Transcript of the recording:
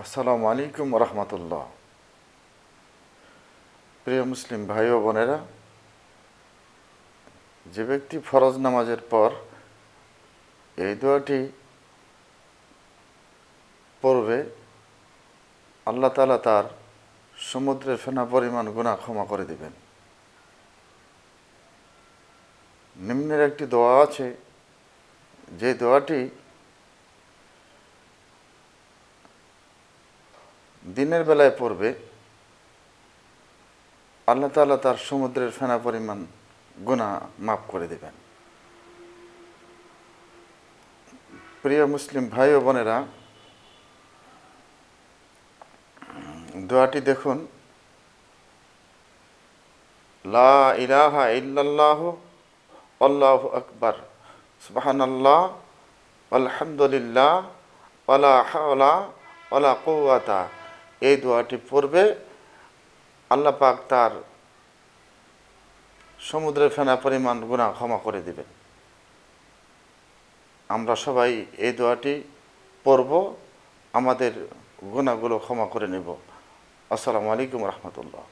আসসালামু আলাইকুম রহমতুল্লাহ। প্রিয় মুসলিম ভাই ও বোনেরা, যে ব্যক্তি ফরজ নামাজের পর এই দোয়াটি পড়বে, আল্লাহ তালা তার সমুদ্রের ফেনা পরিমাণ গুণা ক্ষমা করে দিবেন। নিম্নের একটি দোয়া আছে, যে দোয়াটি দিনের বেলায় পড়বে, আল্লাহ তালা তার সমুদ্রের ফেনা পরিমাণ গুণা মাফ করে দেবেন। প্রিয় মুসলিম ভাই ও বোনেরা, দোয়াটি দেখুন। লা ইলাহা ইল্লাল্লাহ, আল্লাহ আকবার সুবাহান আল্লাহ আলহামদুলিল্লাহ ওলা হাওলা ওলা কৌয়াতা এই দোয়াটি পড়বে। আল্লাহ পাক তার সমুদ্রের ফেনা পরিমাণ গুণা ক্ষমা করে দিবেন। আমরা সবাই এই দোয়াটি পড়ব, আমাদের গুণাগুলো ক্ষমা করে নেব। আসসালামু আলাইকুম রহমতুল্লাহ।